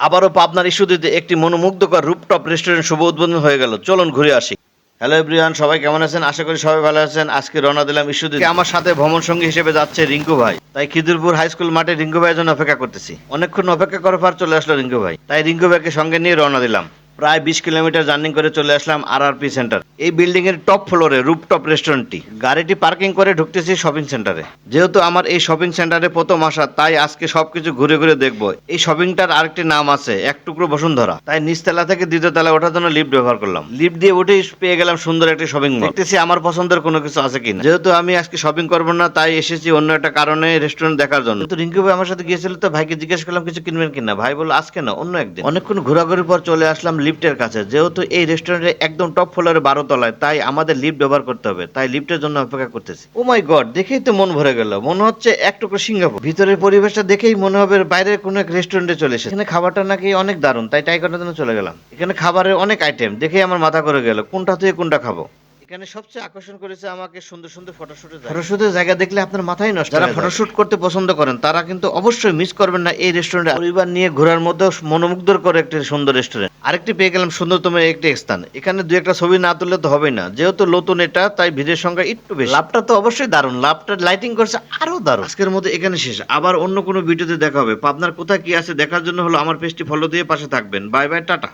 আবারও পাবনার ইস্যুদিতে একটি মনোমুগ্ধকর রুপটপ রেস্টুরেন্ট শুভ উদ্বোধন হয়ে গেল। চলুন ঘুরে আসি। হ্যালো এভরিওয়ান সবাই কেমন আছেন? আশা করি সবাই ভালো আছেন। আজকে রওনা দিলাম ইস্যুদিতে আমার সাথে ভ্রমণ সঙ্গী হিসেবে যাচ্ছে রিঙ্কু ভাই। তাই খিদুরপুর হাই স্কুল মাঠে রিঙ্কু ভাইয়ের জন্য অপেক্ষা করতেছি। অনেকক্ষণ অপেক্ষা করার পর চলে আসলো রিঙ্কু ভাই। তাই রিঙ্কু ভাইকে সঙ্গে নিয়ে রওনা দিলাম। প্রায় বিশ কিলোমিটার জার্নি করে চলে আসলাম আর আর পি সেন্টার এই বিল্ডিং এর টপ ফ্লোরে রুপটপ রেস্টুরেন্টটি গাড়িটি পার্কিং করে ঢুকতেছি শপিং সেন্টারে যেহেতু আমার এই শপিং সেন্টারে প্রথম আসা, তাই আজকে সবকিছু ঘুরে ঘুরে দেখব। এই শপিংটার আরেকটি নাম আছে, এক টুকরো বসুন্ধরা। তাই নিচতলা থেকে দ্বিতীয় তলায় ওঠার জন্য লিফট ব্যবহার করলাম। লিফট দিয়ে উঠে পেয়ে গেলাম সুন্দর একটি শপিং মল দেখতেছি আমার পছন্দের কোনো কিছু আছে কিনা। যেহেতু আমি আজকে শপিং করব না, তাই এসেছি অন্য একটা কারণে রেস্টুরেন্ট দেখার জন্য। তো রিঙ্কু ভাই আমার সাথে গিয়েছিল তো, ভাইকে জিজ্ঞেস করলাম, কিছু কিনবেন কিনা? ভাই বলল, আজকে না, অন্য একদিন। অনেকক্ষণ ঘোরাঘুরির পর চলে আসলাম লিফটের কাছে। যেহেতু এই রেস্টুরেন্টে একদম টপ ফ্লোরে বারো তলায়, তাই আমাদের লিফট ব্যবহার করতে হবে। তাই লিফটের জন্য অপেক্ষা করতেছি। ও মাই গড দেখেই তো মন ভরে গেল। মনে হচ্ছে এক টুকরো সিঙ্গাপুর। ভিতরের পরিবেশটা দেখেই মনে হবে বাইরের কোনো এক রেস্টুরেন্টে চলে এসেছে। এখানে খাবারটা নাকি অনেক দারুণ, তাই ট্রাই করার জন্য চলে গেলাম। এখানে খাবারের অনেক আইটেম দেখেই আমার মাথা করে গেল। কোনটা থেকে কোনটা খাব? এখানে সবচেয়ে আকর্ষণ করেছে আমাকে সুন্দর সুন্দর ফটোশুটের ফটোশুটের জায়গা দেখলে আপনার মাথায় নষ্ট যারা ফটোশুট করতে পছন্দ করেন তারা কিন্তু অবশ্যই মিস করবেন না এই রেস্টুরেন্টে পরিবার নিয়ে ঘোরার মধ্যে মনোমুগ্ধর করে একটি সুন্দর রেস্টুরেন্ট আরেকটি পেয়ে গেলাম সুন্দরতম একটি স্থান। এখানে দু একটা ছবি না তুললে তো হবেই না। যেহেতু নতুন এটা তাই ভিড়ের সংখ্যা একটু বেশি। লাভটা তো অবশ্যই দারুণ। লাভটা লাইটিং করছে আরও দারুণ। আজকের মধ্যে এখানে শেষ। আবার অন্য কোনো ভিডিওতে দেখা হবে। পাবনার কোথায় কি আছে দেখার জন্য হলো আমার পেজটি ফলো দিয়ে পাশে থাকবেন। Bye bye tata.